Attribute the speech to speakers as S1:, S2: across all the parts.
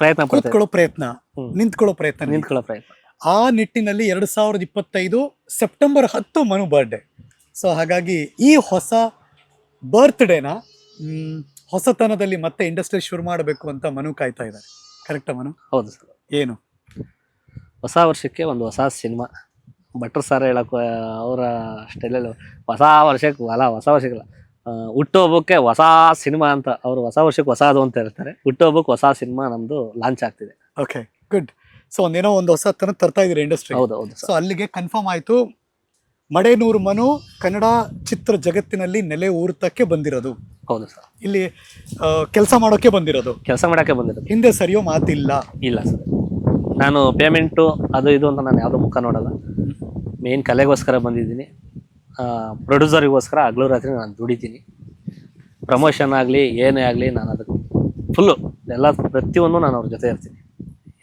S1: ಪ್ರಯತ್ನ
S2: ಕೂತ್ಕೊಳ್ಳೋ ಪ್ರಯತ್ನ. ನಿಂತ್ಕೊಳ್ಳೋ ಪ್ರಯತ್ನ.
S1: ನಿಂತ್ಕೊಳ್ಳೋ ಪ್ರಯತ್ನ.
S2: ಆ ನಿಟ್ಟಿನಲ್ಲಿ ಎರಡು ಸಾವಿರದ ಇಪ್ಪತ್ತೈದು ಸೆಪ್ಟೆಂಬರ್ ಹತ್ತು ಮನು ಬರ್ಡೇ ಸೊ ಹಾಗಾಗಿ ಈ ಹೊಸ ಬರ್ತ್ಡೇನ ಹೊಸತನದಲ್ಲಿ ಮತ್ತೆ ಇಂಡಸ್ಟ್ರಿ ಶುರು ಮಾಡಬೇಕು ಅಂತ ಮನು ಕಾಯ್ತಾ ಇದ್ದಾರೆ. ಕರೆಕ್ಟಾ ಮನು?
S1: ಹೌದು ಸರ್.
S2: ಏನು?
S1: ಹೊಸ ವರ್ಷಕ್ಕೆ ಒಂದು ಹೊಸ ಸಿನಿಮಾ ಭಟ್ರು ಸಾರ ಹೇಳಕ್ ಅವರ ಸ್ಟೈಲಲ್ಲಿ ಹೊಸ ವರ್ಷಕ್ಕೆ ಅಲ್ಲ ಹೊಸ ವರ್ಷಕ್ಕಲ್ಲ ಹುಟ್ಟುಹಬ್ಬಕ್ಕೆ ಹೊಸ ಸಿನಿಮಾ ಅಂತ ಅವರು ಹೊಸ ವರ್ಷಕ್ಕೆ ಹೊಸದು ಅಂತ ಹೇಳ್ತಾರೆ. ಹುಟ್ಟುಹಬ್ಬಕ್ಕೆ ಹೊಸ ಸಿನಿಮಾ ನಮ್ದು ಲಾಂಚ್ ಆಗ್ತಿದೆ.
S2: ಓಕೆ ಗುಡ್ ಸೊ ಒಂದೇನೋ ಒಂದು ಹೊಸತನ ತರ್ತಾ ಇದ್ದೀರಿ ಇಂಡಸ್ಟ್ರಿ
S1: ಹೌದು ಹೌದು
S2: ಸೊ ಅಲ್ಲಿಗೆ ಕನ್ಫರ್ಮ್ ಆಯಿತು. ಮಡೇನೂರು ಮನು ಕನ್ನಡ ಚಿತ್ರ ಜಗತ್ತಿನಲ್ಲಿ ನೆಲೆ ಊರ್ತಕ್ಕೆ ಬಂದಿರೋದು.
S1: ಹೌದು ಸರ್
S2: ಇಲ್ಲಿ ಕೆಲಸ ಮಾಡೋಕೆ ಬಂದಿರೋದು.
S1: ಕೆಲಸ ಮಾಡೋಕ್ಕೆ ಬಂದಿರೋದು.
S2: ಹಿಂದೆ ಸರಿಯೋ ಮಾತಿಲ್ಲ.
S1: ಇಲ್ಲ ಸರ್ ನಾನು ಪೇಮೆಂಟು ಅದು ಇದು ಅಂತ ನಾನು ಯಾವುದೋ ಮುಖ ನೋಡಲ್ಲ. ಮೇನ್ ಕಲೆಗೋಸ್ಕರ ಬಂದಿದ್ದೀನಿ. ಪ್ರೊಡ್ಯೂಸರಿಗೋಸ್ಕರ ಹಗಲು ರಾತ್ರಿ ನಾನು ದುಡಿತೀನಿ. ಪ್ರಮೋಷನ್ ಆಗಲಿ ಏನೇ ಆಗಲಿ ನಾನು ಅದಕ್ಕೆ ಫುಲ್ಲು ಎಲ್ಲ ಪ್ರತಿಯೊಂದು ನಾನು ಅವ್ರ ಜೊತೆ ಇರ್ತೀನಿ.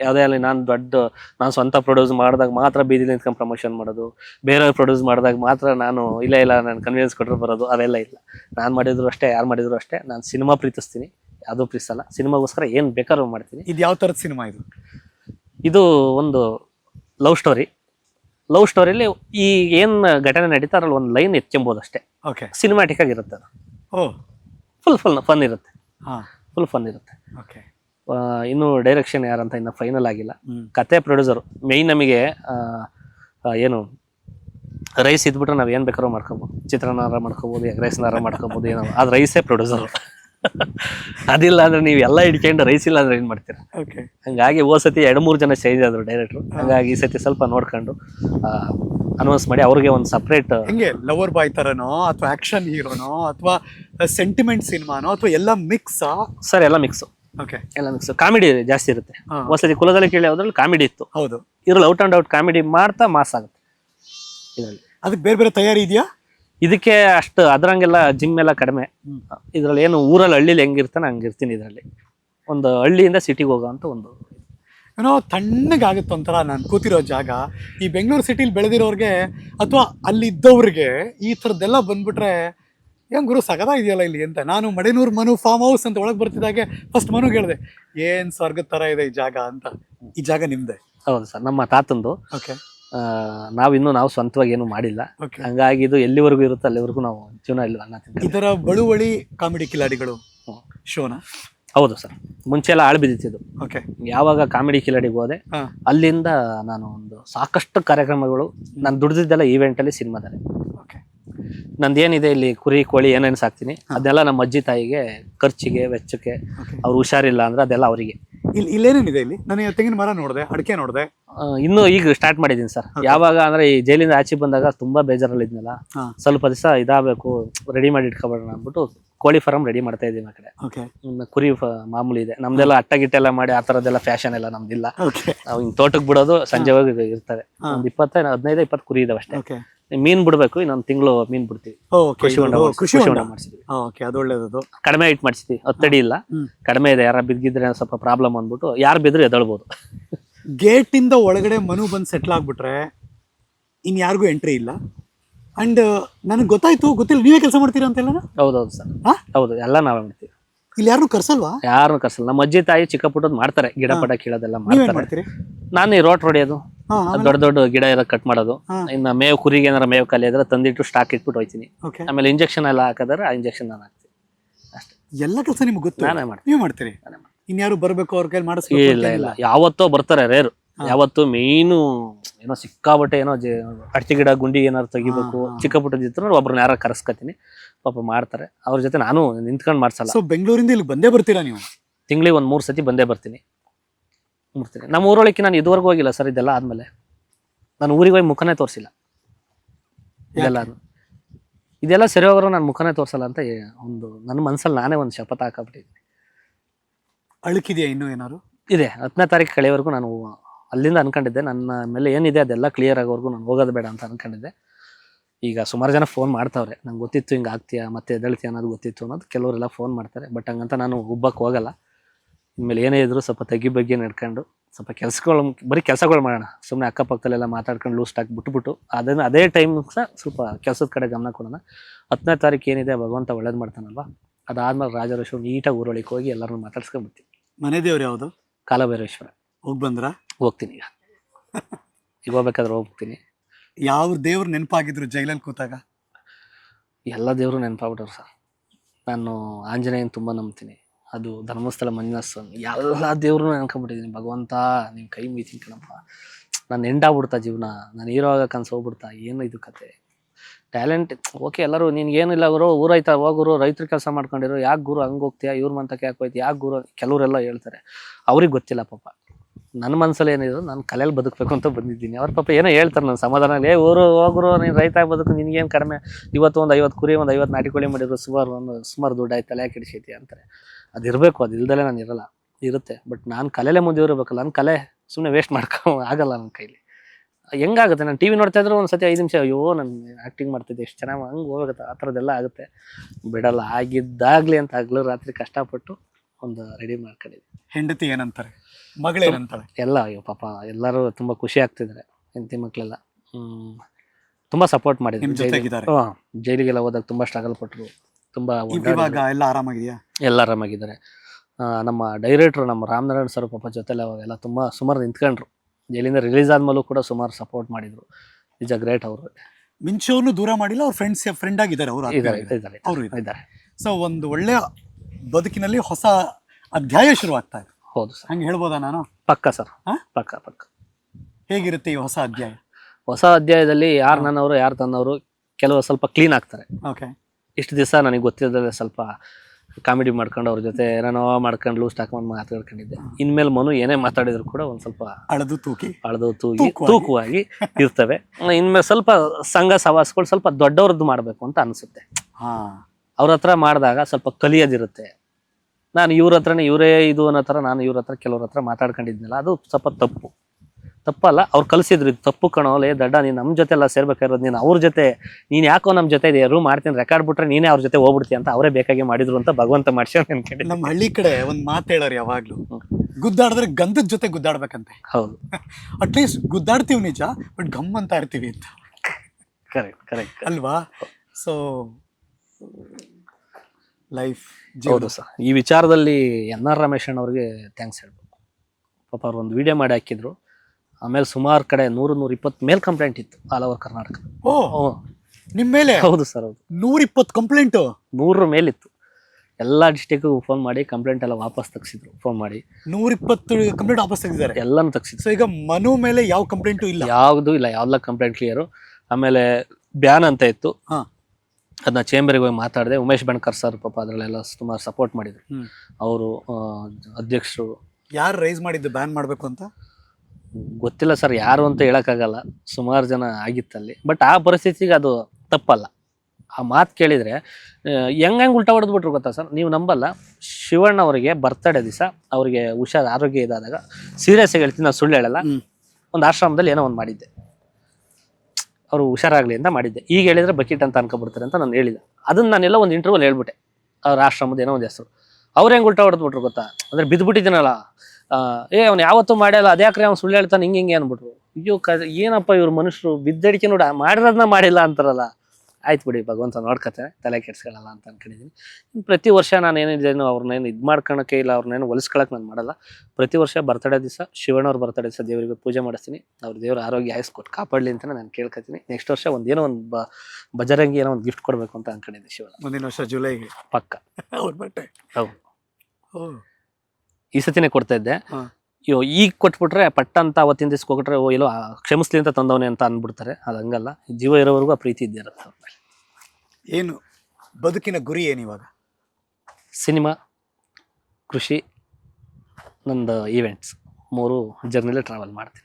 S1: ಯಾವುದೇ ಆಗಲಿ ನಾನು ದೊಡ್ಡ ನಾನು ಸ್ವಂತ ಪ್ರೊಡ್ಯೂಸ್ ಮಾಡಿದಾಗ ಮಾತ್ರ ಬೀದಿಲಿ ನಿಂತ್ಕೊಂಡು ಪ್ರಮೋಷನ್ ಮಾಡೋದು. ಬೇರೆಯವ್ರು ಪ್ರೊಡ್ಯೂಸ್ ಮಾಡಿದಾಗ ಮಾತ್ರ ನಾನು ಇಲ್ಲ ಇಲ್ಲ ನಾನು ಕನ್ವಿನ್ಸ್ ಕೊಟ್ಟರು ಬರೋದು ಅದೆಲ್ಲ ಇಲ್ಲ. ನಾನು ಮಾಡಿದ್ರು ಅಷ್ಟೇ ಯಾರು ಮಾಡಿದ್ರು ಅಷ್ಟೇ ನಾನು ಸಿನಿಮಾ ಪ್ರೀತಿಸ್ತೀನಿ. ಯಾವುದೂ ಪ್ರೀತಿಸಲ್ಲ. ಸಿನಿಮಾಗೋಸ್ಕರ ಏನು ಬೇಕಾದ್ರೂ ಮಾಡ್ತೀನಿ.
S2: ಇದು ಯಾವ ಥರದ ಸಿನಿಮಾ ಇದು?
S1: ಇದು ಒಂದು ಲವ್ ಸ್ಟೋರಿ ಲವ್ ಸ್ಟೋರಿಲಿ ಈ ಏನು ಘಟನೆ ನಡೀತಾ ಅದ್ರಲ್ಲಿ ಒಂದು ಲೈನ್ ಎತ್ಕೊಂಬೋದು ಅಷ್ಟೇ
S2: ಓಕೆ
S1: ಸಿನಿಮ್ಯಾಟಿಕ್ ಆಗಿರುತ್ತೆ ಅದು.
S2: ಓ.
S1: ಫುಲ್ ಫುಲ್ ಫನ್ ಇರುತ್ತೆ.
S2: ಹಾಂ.
S1: ಫುಲ್ ಫನ್ ಇರುತ್ತೆ.
S2: ಓಕೆ
S1: ಇನ್ನು ಡೈರೆಕ್ಷನ್ ಯಾರಂತ ಇನ್ನು ಫೈನಲ್ ಆಗಿಲ್ಲ. ಕತೆ ಪ್ರೊಡ್ಯೂಸರು ಮೇಯ್ನ್ ನಮಗೆ ಏನು ರೈಸ್ ಇದ್ಬಿಟ್ರೆ ನಾವು ಏನು ಬೇಕಾದ್ರೂ ಮಾಡ್ಕೋಬೋದು. ಚಿತ್ರಾನ್ನಾರ ಮಾಡ್ಕೋಬೋದು ಎಗ್ ರೈಸ್ನಾರ ಮಾಡ್ಕೋಬೋದು ಏನೋ. ಅದು ರೈಸೇ ಪ್ರೊಡ್ಯೂಸರು ಅದಿಲ್ಲ ಅಂದ್ರೆ ನೀವು ಎಲ್ಲ ಹಿಡ್ಕೊಂಡು ರೈಸ್ ಇಲ್ಲ ಅಂದ್ರೆ ಏನ್ ಮಾಡ್ತೀರಾ?
S2: ಓಕೆ
S1: ಹಂಗಾಗಿ ಹೋದ ಸತಿ ಎರಡು ಮೂರು ಜನ ಚೇಂಜ್ ಆದ್ರು ಡೈರೆಕ್ಟ್ರು ಹಂಗಾಗಿ ಈ ಸತಿ ಸ್ವಲ್ಪ ನೋಡ್ಕೊಂಡು ಅನೌನ್ಸ್ ಮಾಡಿ ಅವ್ರಿಗೆ ಒಂದು ಸಪ್ರೇಟ್
S2: ಹಿಂಗೆ ಲವರ್ ಬಾಯ್ ತರನೋ ಅಥವಾ ಆಕ್ಷನ್ ಹೀರೋನೋ ಅಥವಾ ಸೆಂಟಿಮೆಂಟ್ ಸಿನಿಮಾನೋ ಅಥವಾ ಎಲ್ಲ ಮಿಕ್ಸ್
S1: ಸರ್ ಎಲ್ಲ ಮಿಕ್ಸ್
S2: ಓಕೆ
S1: ಎಲ್ಲ ಮಿಕ್ಸ್ ಕಾಮಿಡಿ ಜಾಸ್ತಿ ಇರುತ್ತೆ.
S2: ಹಾ.
S1: ಹೋದ್ ಸತಿ ಕುಲದಲ್ಲಿ ಕೇಳಿ ಹೋದ್ರಲ್ಲಿ ಕಾಮಿಡಿ ಇತ್ತು.
S2: ಹೌದು.
S1: ಇದ್ರಲ್ಲಿ ಔಟ್ ಅಂಡ್ ಔಟ್ ಕಾಮಿಡಿ ಮಾಡ್ತಾ ಮಾಸ್ ಆಗುತ್ತೆ. ಇದರಲ್ಲಿ.
S2: ಅದಕ್ಕೆ ಬೇರೆ ಬೇರೆ ತಯಾರಿ ಇದೆಯಾ?
S1: ಇದಕ್ಕೆ ಅಷ್ಟು ಅದ್ರಂಗೆಲ್ಲ ಜಿಮ್ ಎಲ್ಲ ಕಡಿಮೆ. ಇದರಲ್ಲಿ ಏನು ಊರಲ್ಲಿ ಹಳ್ಳಿಲಿ ಹೆಂಗಿರ್ತಾನೆ ಹಂಗಿರ್ತೀನಿ ಇದರಲ್ಲಿ. ಒಂದು ಹಳ್ಳಿಯಿಂದ ಸಿಟಿಗೆ ಹೋಗೋ ಅಂತ ಒಂದು.
S2: ಏನೋ ತಣ್ಣಗಾಗುತ್ತೆ ಒಂಥರ ನಾನು ಕೂತಿರೋ ಜಾಗ. ಈ ಬೆಂಗಳೂರು ಸಿಟಿಲಿ ಬೆಳೆದಿರೋರಿಗೆ ಅಥವಾ ಅಲ್ಲಿದ್ದವ್ರಿಗೆ ಈ ಥರದ್ದೆಲ್ಲ ಬಂದ್ಬಿಟ್ರೆ ಏನು ಗುರು ಸಗದ ಇದೆಯಲ್ಲ ಇಲ್ಲಿ? ಅಂತ. ನಾನು ಮಡೆನೂರು ಮನು ಫಾರ್ಮ್ ಹೌಸ್ ಅಂತ ಒಳಗೆ ಬರ್ತಿದ್ದಾಗೆ ಫಸ್ಟ್ ಮನು ಹೇಳಿದೆ ಏನು ಸ್ವರ್ಗದ ಥರ ಇದೆ ಈ ಜಾಗ? ಅಂತ. ಈ ಜಾಗ ನಿಮ್ಮದೇ
S1: ಹೌದು ಸರ್ ನಮ್ಮ ತಾತಂದು.
S2: ಓಕೆ
S1: ನಾವಿನ್ನೂ ನಾವು ಸ್ವಂತವಾಗಿ ಏನು ಮಾಡಿಲ್ಲ. ಹಂಗಾಗಿ ಇದು ಎಲ್ಲಿವರೆಗೂ ಇರುತ್ತೆ ಅಲ್ಲಿವರೆಗೂ ನಾವು ಜೀವನ ಇಲ್ಲ ಅನ್ನ.
S2: ಇದರ ಬಳುವಳಿ ಕಾಮಿಡಿ ಕಿಲಾಡಿಗಳು
S1: ಹ್ಮ್.
S2: ಶೋನ?
S1: ಹೌದು ಸರ್. ಮುಂಚೆ ಎಲ್ಲ ಆಳು ಬಿದ್ದಿತ್ತು
S2: ಓಕೆ
S1: ಯಾವಾಗ ಕಾಮಿಡಿ ಕಿಲಾಡಿಗೆ ಹೋದೆ
S2: ಹಾ.
S1: ಅಲ್ಲಿಂದ ನಾನು ಒಂದು ಸಾಕಷ್ಟು ಕಾರ್ಯಕ್ರಮಗಳು ನಾನು ದುಡ್ದಿದ್ದೆಲ್ಲ ಈವೆಂಟಲ್ಲಿ ಸಿನಿಮಾದಲ್ಲಿ.
S2: ಓಕೆ
S1: ನಂದೇನಿದೆ ಇಲ್ಲಿ ಕುರಿ ಕೋಳಿ ಏನೇನು ಸಾಕ್ತೀನಿ ಅದೆಲ್ಲ ನಮ್ಮ ಅಜ್ಜಿ ತಾಯಿಗೆ ಖರ್ಚಿಗೆ ವೆಚ್ಚಕ್ಕೆ ಅವ್ರು ಹುಷಾರಿಲ್ಲ ಅಂದ್ರೆ ಅದೆಲ್ಲ ಅವರಿಗೆ.
S2: ಇಲ್ಲಿ ಇಲ್ಲೇನೇನಿದೆ ಇಲ್ಲಿ? ನಾನು ತೆಂಗಿನ ಮರ ನೋಡಿದೆ ಅಡಿಕೆ ನೋಡಿದೆ.
S1: ಇನ್ನು ಈಗ ಸ್ಟಾರ್ಟ್ ಮಾಡಿದೀನಿ ಸರ್ ಯಾವಾಗ ಅಂದ್ರೆ ಈ ಜೈಲಿಂದ ಆಚೆ ಬಂದಾಗ ತುಂಬಾ ಬೇಜಾರಲ್ಲಿ ಇದ್ನಲ್ಲ ಸ್ವಲ್ಪ ದಿವಸ ಇದಾಗಬೇಕು ರೆಡಿ ಮಾಡಿ ಇಟ್ಕೊಬೇಡ ಅಂದ್ಬಿಟ್ಟು ಕೋಳಿ ಫಾರಂ ರೆಡಿ ಮಾಡ್ತಾ ಇದ್ದೀನಿ ಆ ಕಡೆ. ಇನ್ನು ಕುರಿ ಮಾಮೂಲಿ ಇದೆ. ನಮ್ದೆಲ್ಲ ಅಟ್ಟ ಗಿಟ್ಟೆಲ್ಲ ಮಾಡಿ ಆ ತರದೆಲ್ಲ ಫ್ಯಾಷನ್ ಎಲ್ಲ ನಮ್ದಿಲ್ಲ. ನಾವು ಹಿಂಗ್ ತೋಟಕ್ಕೆ ಬಿಡೋದು ಸಂಜೆ ಹೋಗಿ
S2: ಇರ್ತಾರೆ.
S1: ಒಂದ್ ಇಪ್ಪತ್ತ ಹದಿನೈದು ಇಪ್ಪತ್ತು ಕುರಿ ಇದಾವೆ ಅಷ್ಟೇ. ಮೀನ್ ಬಿಡ್ಬೇಕು ಇನ್ನೊಂದು ತಿಂಗಳು ಮೀನ್ ಬಿಡ್ತೀವಿ.
S2: ಓಕೆ
S1: ಕೃಷಿ ಹೊಂಡ ಮಾಡಿಸಿದ್ವಿ.
S2: ಒಳ್ಳೇದದು.
S1: ಕಡಿಮೆ ಇಟ್ ಮಾಡಿಸಿದ್ವಿ. ಹತ್ತಡಿ ಇಲ್ಲ. ಕಡಿಮೆ ಇದೆ. ಯಾರ ಬಿದ್ದಿದ್ರೆ ಸ್ವಲ್ಪ ಪ್ರಾಬ್ಲಮ್ ಅಂದ್ಬಿಟ್ಟು ಯಾರು ಬಿದ್ರೆ ಎದಳ್ಬೋದು.
S2: ಗೇಟ್ ಇಂದ ಒಳಗಡೆ ಮನು ಬಂದು ಸೆಟ್ಲ್ ಆಗ್ಬಿಟ್ರೆ ಇನ್ ಯಾರಿಗೂ ಎಂಟ್ರಿ ಇಲ್ಲ. ಅಂಡ್ ನನಗೆ ಗೊತ್ತಾಯ್ತು ಗೊತ್ತಿಲ್ಲ. ನೀವೇ ಕೆಲಸ ಮಾಡ್ತೀರಾ ಅಂತೆಲ್ಲ
S1: ಹೌದೌದು ಸರ್? ಹೌದು ಎಲ್ಲ ನಾವೇ ಮಾಡ್ತೀವಿ.
S2: ಇಲ್ಲಿ ಯಾರು ಕರ್ಸಲ್ವಾ?
S1: ಯಾರು ಕರ್ಸಲ್ಲ. ನಮ್ಮ ಅಜ್ಜಿ ತಾಯಿ ಚಿಕ್ಕ ಪುಟ್ಟದ್ ಮಾಡ್ತಾರೆ. ಗಿಡ ಪಟ ಕೀಳೋದೆಲ್ಲ ಮಾಡ್ತಾರೆ. ನಾನು ರೋಟ್ ಹೊಡೆಯೋದು ದೊಡ್ಡ ದೊಡ್ಡ ಗಿಡ ಇರೋ ಕಟ್ ಮಾಡೋದು.
S2: ಇನ್ನ
S1: ಇನ್ನು ಮೇವು ಕುರಿಗೆ ಏನಾರ ಮೇವು ಖಾಲಿ ಆದ್ರೆ ತಂದಿಟ್ಟು ಸ್ಟಾಕ್ ಇಟ್ಬಿಟ್ಟು ಹೋಯ್ತೀನಿ ಆಮೇಲೆ ಇಂಜೆಕ್ಷನ್ ಎಲ್ಲ ಹಾಕಿದ್ರೆ ಆ ಇಂಜೆಕ್ಷನ್ ನಾನು ಹಾಕ್ತೀನಿ. ಅಷ್ಟೇ.
S2: ಎಲ್ಲ ಕೆಲಸ ನಿಮ್ಗೆ ಗೊತ್ತು.
S1: ನಾನೇ ಮಾಡ್ತೀನಿ.
S2: ನೀವು ಮಾಡ್ತೀರಿ. ಇನ್ಯಾರು ಬರ್ಬೇಕು ಅವ್ರ ಕೈಲಿ ಮಾಡಿಸ್ಬೇಕು
S1: ಇಲ್ಲ ಇಲ್ಲ. ಯಾವತ್ತೋ ಬರ್ತಾರೆ ರೇರು. ಯಾವತ್ತು ಮೇಯ್ನು ಏನೋ ಸಿಕ್ಕಾಬಟ್ಟೆ ಏನೋ ಜೆ- ಗಿಡ ಗುಂಡಿ ಏನಾದ್ರು ತೆಗಿಬೇಕು ಚಿಕ್ಕ ಪುಟ್ಟ ಒಬ್ರನ್ನ ಯಾರು ಕರೆಸ್ಕತೀನಿ. ಪಾಪ ಮಾಡ್ತಾರೆ. ಅವ್ರ ಜೊತೆ ನಾನು ನಿಂತ್ಕೊಂಡು ಮಾಡ್ಸಲ್ಲ.
S2: ಸೊ ಬೆಂಗಳೂರಿಂದ ಇಲ್ಲಿ ಬಂದೇ ಬರ್ತೀರಾ ನೀವು?
S1: ತಿಂಗಳಿಗೆ ಒಂದು ಮೂರು ಸತಿ ಬಂದೇ ಬರ್ತೀನಿ. ಬರ್ತೀನಿ ನಮ್ಮ ಊರೊಳಕ್ಕೆ ನಾನು ಇದುವರೆಗೂ ಹೋಗಿಲ್ಲ ಸರ್ ಇದೆಲ್ಲ ಆದ್ಮೇಲೆ. ನಾನು ಊರಿಗೆ ಹೋಗಿ ಮುಖನೇ ತೋರಿಸಿಲ್ಲ. ಇದೆಲ್ಲ ಇದೆಲ್ಲ ಸರಿ ಹೋಗೋರು ನಾನು ಮುಖನೇ ತೋರಿಸಲ್ಲ ಅಂತ ಏ- ಒಂದು ನನ್ನ ಮನಸ್ಸಲ್ಲಿ ನಾನೇ ಒಂದು ಶಪಥ ಹಾಕಬಿಟ್ಟಿದ್ದೀನಿ.
S2: ಅಳುಕಿದೆಯಾ ಇನ್ನೂ ಏನಾದ್ರು?
S1: ಇದೆ. ಹತ್ತನೇ ತಾರೀಕು ಕಳೆಯವರೆಗೂ ನಾನು ಅಲ್ಲಿಂದ ಅನ್ಕೊಂಡಿದ್ದೆ. ನನ್ನ ಮೇಲೆ ಏನಿದೆ ಅದೆಲ್ಲ ಕ್ಲಿಯರ್ ಆಗೋವರೆಗೂ ನಾನು ಹೋಗೋದು ಬೇಡ ಅಂತ ಅನ್ಕೊಂಡಿದ್ದೆ. ಈಗ ಸುಮಾರು ಜನ ಫೋನ್ ಮಾಡ್ತಾವ್ರೆ. ನಂಗೆ ಗೊತ್ತಿತ್ತು ಹಿಂಗೆ ಆಗ್ತೀಯಾ, ಮತ್ತೆ ಎದಳ್ತೀಯ ಅನ್ನೋದು ಗೊತ್ತಿತ್ತು ಅನ್ನೋದು. ಕೆಲವರೆಲ್ಲ ಫೋನ್ ಮಾಡ್ತಾರೆ. ಬಟ್ ಹಂಗಂತ ನಾನು ಒಬ್ಬಕ್ಕೆ ಹೋಗಲ್ಲ. ಆಮೇಲೆ ಏನೇ ಇದ್ರು ಸ್ವಲ್ಪ ತಗ್ಗಿ ಬಗ್ಗೆ ನಡ್ಕೊಂಡು ಸ್ವಲ್ಪ ಕೆಲಸಗಳು ಬರೀ ಕೆಲಸಗಳು ಮಾಡೋಣ. ಸುಮ್ಮನೆ ಅಕ್ಕಪಕ್ಕದಲ್ಲೆಲ್ಲ ಮಾತಾಡ್ಕೊಂಡು ಲೂಸ್ ಹಾಕಿ ಬಿಟ್ಬಿಟ್ಟು ಅದನ್ನು ಅದೇ ಟೈಮ್ ಸಹ ಸ್ವಲ್ಪ ಕೆಲಸದ ಕಡೆ ಗಮನ ಕೊಡೋಣ. ಹತ್ತನೇ ತಾರೀಕು ಏನಿದೆ ಭಗವಂತ ಒಳ್ಳೇದು ಮಾಡ್ತಾನಲ್ವ? ಅದಾದ್ಮೇಲೆ ರಾಜರೇಶ್ವರ ನೀಟಾಗಿ ಊರೊಳಗೆ ಹೋಗಿ ಎಲ್ಲರನ್ನೂ ಮಾತಾಡ್ಸ್ಕೊಂಡ್ಬಿಡ್ತೀವಿ
S2: ಮನೆ ದೇವ್ರು ಯಾವುದು?
S1: ಕಾಲಭೈರೇಶ್ವರ.
S2: ಹೋಗಿ ಬಂದ್ರ?
S1: ಹೋಗ್ತೀನಿ ಈಗ. ಈಗ ಹೋಗ್ಬೇಕಾದ್ರೆ ಹೋಗ್ತೀನಿ.
S2: ಯಾವ ದೇವ್ರು ನೆನಪಾಗಿದ್ರು ಜೈಲಲ್ಲಿ ಕೂತಾಗ?
S1: ಎಲ್ಲ ದೇವರು ನೆನಪಾಗ್ಬಿಟ್ಟವ್ರು ಸರ್. ನಾನು ಆಂಜನೇಯನ ತುಂಬ ನಂಬ್ತೀನಿ. ಅದು ಧರ್ಮಸ್ಥಳ ಮಂಜುನಾಥ ಸ್ವಾಮಿ ಎಲ್ಲ ದೇವ್ರು ನೆನ್ಕೊಂಬಿಟ್ಟಿದ್ದೀನಿ. ಭಗವಂತ ನಿಮ್ಮ ಕೈ ಮೀತೀನಿ ಕಣಪ್ಪ. ನಾನು ಎಂಡಾಗ್ಬಿಡ್ತಾ ಜೀವನ. ನಾನು ಹೀರೋ ಆಗ ಕನ್ಸು ಹೋಗ್ಬಿಡ್ತಾ. ಏನು ಇದು ಕತೆ? ಟ್ಯಾಲೆಂಟ್, ಓಕೆ, ಎಲ್ಲರೂ ನಿನ್ಗೇನಿಲ್ಲ ಗುರು ಊರೈತ ಹೋಗುರು ರೈತರು ಕೆಲಸ ಮಾಡ್ಕೊಂಡಿರೋ, ಯಾಕೆ ಗುರು ಹಂಗೆ ಹೋಗ್ತೀಯಾ? ಇವ್ರ ಮಂತಕ್ಕೆ ಯಾಕೆ ಹೋಯ್ತು ಯಾಕೆ ಗುರು? ಕೆಲವರೆಲ್ಲ ಹೇಳ್ತಾರೆ. ಅವ್ರಿಗೆ ಗೊತ್ತಿಲ್ಲ ಪಾಪ. ನನ್ನ ಮನಸ್ಸಲ್ಲಿ ಏನಿದ್ರು ನಾನು ಕಲೆಯಲ್ಲಿ ಬದುಕಬೇಕು ಅಂತ ಬಂದಿದ್ದೀನಿ. ಅವ್ರ ಪಾಪ ಏನೋ ಹೇಳ್ತಾರೆ ನನ್ನ ಸಮಾಧಾನ. ಏ, ಊರು ಹೋಗ್ರು ನೀನು ರೈತ ಬದುಕು ನಿನಗೇನು ಕಡಿಮೆ? ಇವತ್ತು ಒಂದು ಐವತ್ತು ಕುರಿ, ಒಂದು ಐವತ್ತು ನಾಟಿ ಕೋಳಿ ಮಾಡಿದ್ರು, ಸುಮಾರು ಒಂದು, ಸುಮಾರು ದುಡ್ಡು ಆಯ್ತು, ತಲೆ ಕೆಡಿಸೈತಿ ಅಂತಾರೆ. ಅದು ಇರಬೇಕು, ಅದು ಇಲ್ದಲೇ ನಾನು ಇರಲ್ಲ. ಇರುತ್ತೆ. ಬಟ್ ನಾನು ಕಲೆಯಲ್ಲೇ ಮುಂದೆ ಇರಬೇಕಲ್ಲ ನನ್ನ ಕಲೆ ಸುಮ್ಮನೆ ವೇಸ್ಟ್ ಮಾಡ್ಕೊ, ಆಗಲ್ಲ ನನ್ನ ಕೈಲಿ. ಹೆಂಗಾಗುತ್ತೆ? ನಾನು ಟಿ ವಿ ನೋಡ್ತಾ ಇದ್ರು ಒಂದು ಸತಿ ಐದು ನಿಮಿಷ ಅಯ್ಯೋ ನಾನು ಆ್ಯಕ್ಟಿಂಗ್ ಮಾಡ್ತಿದ್ದೆ ಎಷ್ಟು ಚೆನ್ನಾಗಿ ಹಂಗೆ ಹೋಗುತ್ತೆ ಆ ಥರದ್ದೆಲ್ಲ ಆಗುತ್ತೆ. ಬಿಡಲ್ಲ ಆಗಿದ್ದಾಗಲಿ ಅಂತ ಆಗಲು ರಾತ್ರಿ ಕಷ್ಟಪಟ್ಟು ಒಂದು ರೆಡಿ ಮಾಡ್ಕೊಂಡಿದ್ದೆ.
S2: ಹೆಂಡತಿ ಏನಂತಾರೆ? ಮಗಳೇನಂತಾರೆ
S1: ಎಲ್ಲ ಅಯ್ಯೋ ಪಾಪ ಎಲ್ಲರೂ ತುಂಬ ಖುಷಿ ಆಗ್ತಿದ್ದಾರೆ ಹೆಂಡತಿ ಮಕ್ಕಳೆಲ್ಲ ಹ್ಮ್ ತುಂಬ ಸಪೋರ್ಟ್
S2: ನಿಮ್
S1: ಮಾಡಿದ್ರು
S2: ಜೊತೆಗಿದ್ದಾರೆ
S1: ಹಾಂ ಜೈಲಿಗೆಲ್ಲ ಹೋದಾಗ ತುಂಬ ಸ್ಟ್ರಗಲ್ ಪಟ್ಟರು ತುಂಬ
S2: ಇವಾಗ ಎಲ್ಲ ಆರಾಮಾಗಿದೆಯಾ?
S1: ಎಲ್ಲ ಆರಾಮಾಗಿದ್ದಾರೆ. ಆ, ನಮ್ಮ ಡೈರೆಕ್ಟ್ರು ನಮ್ಮ ರಾಮನಾರಾಯಣ್ ಸರ್ ಪಾಪ ಜೊತೆಲೆ ಅವಾಗೆಲ್ಲ ತುಂಬ ಸುಮಾರು ನಿಂತ್ಕೊಂಡ್ರು. ಜೈಲಿಂದ ರಿಲೀಸ್ ಆದಮೇಲೂ ಕೂಡ ಸುಮಾರು ಸಪೋರ್ಟ್ ಮಾಡಿದ್ರು. ನಿಜ ಗ್ರೇಟ್ ಅವರು.
S2: ಮಿಂಚೋನು ದೂರ ಮಾಡಿಲ್ಲ ಅವ್ರ ಫ್ರೆಂಡ್ಸ್ ಫ್ರೆಂಡ್ ಆಗಿದ್ದಾರೆ ಅವರು
S1: ಇದ್ದಾರೆ ಇದ್ದಾರೆ
S2: ಅವರು
S1: ಇದ್ದಾರೆ.
S2: ಸೊ ಒಂದು ಒಳ್ಳೆಯ ಬದುಕಿನಲ್ಲಿ ಹೊಸ ಅಧ್ಯಾಯ ಶುರುವಾಗ್ತಾ ಇದೆ.
S1: ಹೌದು ಸರ್.
S2: ಹಂಗೆ ಹೇಳ್ಬೋದಾ ನಾನು?
S1: ಪಕ್ಕ ಸರ್? ಪಕ್ಕ ಪಕ್ಕ.
S2: ಹೇಗಿರುತ್ತೆ ಈ ಹೊಸ ಅಧ್ಯಾಯ?
S1: ಹೊಸ ಅಧ್ಯಾಯದಲ್ಲಿ ಯಾರು ನನ್ನವರು ಯಾರು ತನ್ನವರು ಕೆಲವು ಸ್ವಲ್ಪ ಕ್ಲೀನ್ ಆಗ್ತಾರೆ.
S2: ಓಕೆ
S1: ಇಷ್ಟು ದಿವಸ ನನಗೆ ಗೊತ್ತಿದ್ದದೆ ಸ್ವಲ್ಪ ಕಾಮಿಡಿ ಮಾಡ್ಕೊಂಡು ಅವ್ರ ಜೊತೆ ಏನೋ ಮಾಡ್ಕೊಂಡು ಲೂಸ್ ಹಾಕೊಂಡು ಮಾತಾಡ್ಕೊಂಡಿದ್ದೆ. ಇನ್ಮೇಲೆ ಮನು ಏನೇ ಮಾತಾಡಿದ್ರು ಕೂಡ ಒಂದು ಸ್ವಲ್ಪ
S2: ಅಳದು ತೂಕಿ.
S1: ಅಳದು ತೂಗಿ
S2: ತೂಕವಾಗಿ.
S1: ಇರ್ತವೆ. ಇನ್ಮೇಲೆ ಸ್ವಲ್ಪ ಸಂಘ ಸವಾಸಗಳು ಸ್ವಲ್ಪ ದೊಡ್ಡವ್ರದ್ದು ಮಾಡಬೇಕು ಅಂತ ಅನಿಸುತ್ತೆ. ಅವ್ರ ಹತ್ರ ಮಾಡಿದಾಗ ಸ್ವಲ್ಪ ಕಲಿಯೋದಿರುತ್ತೆ. ನಾನು ಇವ್ರ ಹತ್ರನೇ ಇವರೇ ಇದು ಅನ್ನೋ ಥರ ನಾನು ಇವ್ರ ಹತ್ರ ಕೆಲವ್ರ ಹತ್ರ ಮಾತಾಡ್ಕೊಂಡಿದ್ನಲ್ಲ ಅದು ಸ್ವಲ್ಪ ತಪ್ಪು. ತಪ್ಪಲ್ಲ ಅವ್ರು ಕಲಿಸಿದ್ರು ಇದು ತಪ್ಪು ಕಣೋ ಲೇ ದಡ್ಡ ನೀನು ನಮ್ಮ ಜೊತೆ ಎಲ್ಲ ಸೇರ್ಬೇಕಾಗಿರೋದು ನೀನು ಅವ್ರ ಜೊತೆ ನೀನು ಯಾಕೋ ನಮ್ಮ ಜೊತೆ ಇದೆ ಯಾರು ಮಾಡ್ತೀನಿ ರೆಕಾರ್ಡ್ ಬಿಟ್ರೆ ನೀನೇ ಅವ್ರ ಜೊತೆ ಹೋಗ್ಬಿಡ್ತೀಯ ಅಂತ ಅವರೇ ಬೇಕಾಗಿ ಮಾಡಿದ್ರು ಅಂತ ಭಗವಂತ ಮಾಡ್ಸಿ ಅನ್ಕೊಂಡಿದ್ದೆ
S2: ನಮ್ಮ ಹಳ್ಳಿ ಕಡೆ ಒಂದು ಮಾತು ಹೇಳೋರು ಯಾವಾಗಲೂ ಗುದ್ದಾಡಿದ್ರೆ ಗಂಧದ ಜೊತೆ ಗುದ್ದಾಡ್ಬೇಕಂತೆ.
S1: ಹೌದು.
S2: ಅಟ್ಲೀಸ್ಟ್ ಗುದ್ದಾಡ್ತೀವಿ ನಿಜ ಬಟ್ ಗಮ್ ಅಂತ ಇರ್ತೀವಿ ಅಂತ.
S1: ಕರೆಕ್ಟ್ ಕರೆಕ್ಟ್
S2: ಅಲ್ವಾ? ಸೊ ಲೈಫ್
S1: ಹೌದು ಸರ್. ಈ ವಿಚಾರದಲ್ಲಿ ಎನ್ ಆರ್ ರಮೇಶ್ ಅವ್ರಿಗೆ ಥ್ಯಾಂಕ್ಸ್ ಹೇಳ್ಬೇಕು. ಪಾಪ ಅವ್ರು ಒಂದು ವಿಡಿಯೋ ಮಾಡಿ ಹಾಕಿದ್ರು. ಆಮೇಲೆ ಸುಮಾರು ಕಡೆ ನೂರು ನೂರ ಇಪ್ಪತ್ತು ಮೇಲ್ ಕಂಪ್ಲೇಂಟ್ ಇತ್ತು ಆಲ್ ಓವರ್ ಕರ್ನಾಟಕ.
S2: ಓ ನಿಮ್ಮ ಮೇಲೆ?
S1: ಹೌದು ಸರ್ ಹೌದು.
S2: ನೂರ ಇಪ್ಪತ್ತು ಕಂಪ್ಲೇಂಟ್
S1: ನೂರರ ಮೇಲಿತ್ತು ಎಲ್ಲ ಡಿಸ್ಟಿಕ್ಗೂ ಫೋನ್ ಮಾಡಿ ಕಂಪ್ಲೇಂಟ್ ಎಲ್ಲ ವಾಪಸ್ ತೆಗ್ಸಿದ್ರು ಫೋನ್ ಮಾಡಿ.
S2: ನೂರ ಇಪ್ಪತ್ತು ಕಂಪ್ಲೇಂಟ್ ವಾಪಸ್ ತೆಗೆದಿದ್ದಾರೆ?
S1: ಎಲ್ಲನೂ ತೆಗ್ಸಿದ್ರು.
S2: ಸೊ ಈಗ ಮನು ಮೇಲೆ ಯಾವ ಕಂಪ್ಲೇಂಟು ಇಲ್ಲ?
S1: ಯಾವುದು ಇಲ್ಲ ಯಾವ್ದಲ್ಲ ಕಂಪ್ಲೇಂಟ್ ಕ್ಲಿಯರು ಆಮೇಲೆ ಬ್ಯಾನ್ ಅಂತ ಇತ್ತು.
S2: ಹಾ.
S1: ಅದನ್ನ ಚೇಂಬರ್ಗೆ ಹೋಗಿ ಮಾತಾಡಿದೆ ಉಮೇಶ್ ಬಣ್ಕರ್ ಸರ್ ಪಾಪ ಅದರಲ್ಲೆಲ್ಲ ಸುಮಾರು ಸಪೋರ್ಟ್ ಮಾಡಿದ್ರು.
S2: ಹ್ಮ್.
S1: ಅವರು ಅಧ್ಯಕ್ಷರು.
S2: ಯಾರು ರೈಸ್ ಮಾಡಿದ್ದು ಬ್ಯಾನ್ ಮಾಡಬೇಕು ಅಂತ?
S1: ಗೊತ್ತಿಲ್ಲ ಸರ್ ಯಾರು ಅಂತ ಹೇಳೋಕ್ಕಾಗಲ್ಲ. ಸುಮಾರು ಜನ ಆಗಿತ್ತಲ್ಲಿ ಬಟ್ ಆ ಪರಿಸ್ಥಿತಿಗೆ ಅದು ತಪ್ಪಲ್ಲ. ಆ ಮಾತು ಕೇಳಿದರೆ ಹೆಂಗ್ ಹೆಂಗ್ ಉಲ್ಟಾ ಹೊಡೆದ್ಬಿಟ್ರು ಗೊತ್ತಾ ಸರ್ ನೀವು ನಂಬಲ್ಲ. ಶಿವಣ್ಣ ಅವರಿಗೆ ಬರ್ತಡೇ ದಿವಸ ಅವರಿಗೆ ಹುಷಾರ್ ಆರೋಗ್ಯ ಇದಾದಾಗ ಸೀರಿಯಸ್ ಆಗಿ ಹೇಳ್ತೀನಿ ನಾನು ಸುಳ್ಳು ಹೇಳಲ್ಲ. ಒಂದು ಆಶ್ರಮದಲ್ಲಿ ಏನೋ ಒಂದು ಮಾಡಿದ್ದೆ. ಅವರು ಹುಷಾರಾಗಲಿ ಅಂತ ಮಾಡಿದ್ದೆ. ಈಗ ಹೇಳಿದ್ರೆ ಬಕೆಟ್ ಅಂತ ಅನ್ಕೊಬಿಡ್ತಾರೆ ಅಂತ ನಾನು ಹೇಳಿದೆ ಅದನ್ನ ನಾನೆಲ್ಲ ಒಂದು ಇಂಟರ್ವ್ಯೂಲ್ ಹೇಳ್ಬಿಟ್ಟೆ. ಅವ್ರ ಆಶ್ರಮದ ಏನೋ ಒಂದು ಹೆಸರು. ಅವ್ರು ಹೆಂಗೆ ಉಲ್ಟಾ ಹೊಡೆದ್ಬಿಟ್ರು ಗೊತ್ತಾ? ಅಂದ್ರೆ ಬಿದ್ದುಬಿಟ್ಟಿದ್ದೀನಲ್ಲ ಏ ಅವ್ನು ಯಾವತ್ತೂ ಮಾಡ್ಯಲ್ಲ ಅದ್ಯಾಕ್ರೆ ಅವ್ನು ಸುಳ್ಳು ಹೇಳ್ತಾನೆ? ಹಿಂಗೆ ಹಿಂಗೆ ಅನ್ಬಿಟ್ರು ಅಯ್ಯೋ ಕ ಏನಪ್ಪ ಇವ್ರು ಮನುಷ್ಯರು ಬಿದ್ದಡಿಕೆ ನೋಡ ಮಾಡಿರೋದನ್ನ ಮಾಡಿಲ್ಲ ಅಂತಾರಲ್ಲ. ಆಯ್ತು ಬಿಡಿ ಭಗವಂತ ನೋಡ್ಕತೆ ತಲೆ ಕೆಡ್ಸ್ಕೊಳ್ಳಲ್ಲ ಅಂತ ಅನ್ಕೊಂಡಿದ್ದೀನಿ ಪ್ರತಿ ವರ್ಷ ನಾನು ಏನಿದೇನು ಅವ್ರನ್ನೇನು ಇದು ಮಾಡ್ಕೊಳಕ್ಕೆ ಇಲ್ಲ ಅವ್ರನ್ನೇನು ಹೊಲಿಸ್ಕೊಳಕ್ಕೆ ನಾನು ಮಾಡಲ್ಲ. ಪ್ರತಿ ವರ್ಷ ಬರ್ತಡೇ ದಿವಸ ಶಿವಣ್ಣವ್ರ ಬರ್ತಡೇ ದಿವಸ ದೇವರಿಗೆ ಪೂಜೆ ಮಾಡಿಸ್ತೀನಿ. ಅವ್ರ ದೇವ್ರ ಆರೋಗ್ಯ ಆಯಸ್ ಕೊಟ್ಟು ಕಾಪಾಡಲಿ ಅಂತ ನಾನು ಕೇಳ್ಕೊತೀನಿ ನೆಕ್ಸ್ಟ್ ವರ್ಷ ಒಂದೇನೋ ಏನೋ ಒಂದು ಬ ಬಜರಂಗಿ ಏನೋ ಒಂದು ಗಿಫ್ಟ್ ಕೊಡಬೇಕು ಅಂತ ಅನ್ಕೊಂಡಿದ್ದೀನಿ ಶಿವಣ್ಣ.
S2: ಮುಂದಿನ ವರ್ಷ ಜುಲೈಗೆ.
S1: ಪಕ್ಕ.
S2: ಅವ್ರ ಬಟ್ಟೆ
S1: ಹೌದು. ಈ ಸತಿನೇ ಕೊಡ್ತಾ ಇದ್ದೆ. ಅಯ್ಯೋ ಈಗ ಕೊಟ್ಬಿಟ್ರೆ ಪಟ್ಟ ಅಂತ ಅವತ್ತಿನ ದಿವಸ ಹೋಗ್ಬಿಟ್ರೆ ಓ ಎಲ್ಲೋ ಕ್ಷಮಿಸ್ಲಿ ಅಂತ ತಂದವನೇ ಅಂತ ಅಂದ್ಬಿಡ್ತಾರೆ. ಅದು ಹಂಗಲ್ಲ. ಜೀವ ಇರೋವರೆಗೂ ಆ ಪ್ರೀತಿ ಇದ್ದೇ ಇರುತ್ತೆ ಅವ್ರ ಮೇಲೆ.
S2: ಏನು ಬದುಕಿನ ಗುರಿ ಏನು ಇವಾಗ?
S1: ಸಿನಿಮಾ ಕೃಷಿ ನಂದು ಈವೆಂಟ್ಸ್ ಮೂರು ಜರ್ನಿಲೇ ಟ್ರಾವೆಲ್ ಮಾಡ್ತೀನಿ.